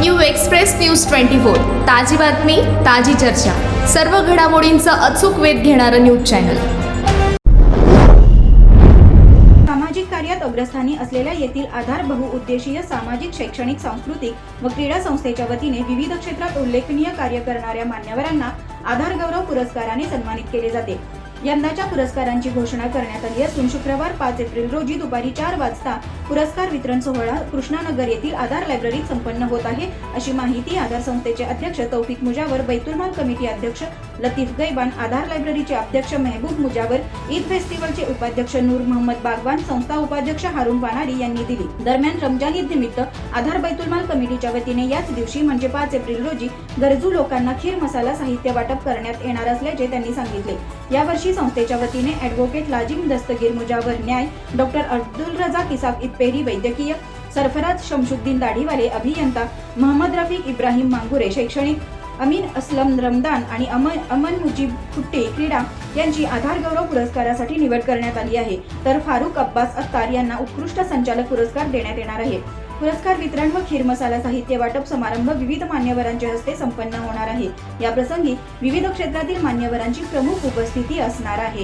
New express news twenty four. ताजी बातमी ताजी चर्चा. सर्व घडामोडींचा अचूक वेध घेणारं न्यूज चॅनल. सामाजिक कार्यात अग्रस्थानी असलेल्या येथील आधार बहुउद्देशीय सामाजिक शैक्षणिक सांस्कृतिक व क्रीडा संस्थेच्या वतीने विविध क्षेत्रात उल्लेखनीय कार्य करणाऱ्या मान्यवरांना आधार गौरव पुरस्काराने सन्मानित केले जाते. यंदाच्या पुरस्कारांची घोषणा करण्यात आली असून शुक्रवार पाच एप्रिल रोजी दुपारी चार वाजता पुरस्कार वितरण सोहळा कृष्णानगर येथील आधार लायब्ररीत संपन्न होत आहे. अशी माहिती आधार संस्थेचे अध्यक्ष तौफिक मुजावर बैतुलमाल कमिटी अध्यक्ष लतीफ गैबान आधार लायब्ररीचे अध्यक्ष मेहबूब मुजावर ईद फेस्टिवलचे उपाध्यक्ष नूर मोहम्मद बागवान संस्था उपाध्यक्ष हारून वानारी यांनी दिली. दरम्यान रमजान ईद निमित्त आधार बैतुलमाल कमिटीच्या वतीने याच दिवशी म्हणजे पाच एप्रिल रोजी गरजू लोकांना खीर मसाला साहित्य वाटप करण्यात येणार असल्याचे त्यांनी सांगितले. यावर्षी संस्थेच्या वतीने ॲडव्होकेट लाजिम दस्तगीर मुजावर न्याय डॉक्टर अब्दुल रजाक इसाक इत्पेरी वैद्यकीय सरफराज शमशुद्दीन दाढीवाले अभियंता महम्मद रफीक इब्राहिम मांगुरे शैक्षणिक अमीन असलम रमदान आणि अमन अमन मुजीब कुट्टे क्रीडा यांची आधार गौरव पुरस्कारासाठी निवड करण्यात आली आहे. तर फारुख अब्बास अत्तार यांना उत्कृष्ट संचालक पुरस्कार देण्यात येणार आहे. पुरस्कार वितरण व खीर मसाला साहित्य वाटप समारंभ विविध मान्यवरांच्या हस्ते संपन्न होणार आहे. या प्रसंगी विविध क्षेत्रातील मान्यवरांची प्रमुख उपस्थिती असणार आहे.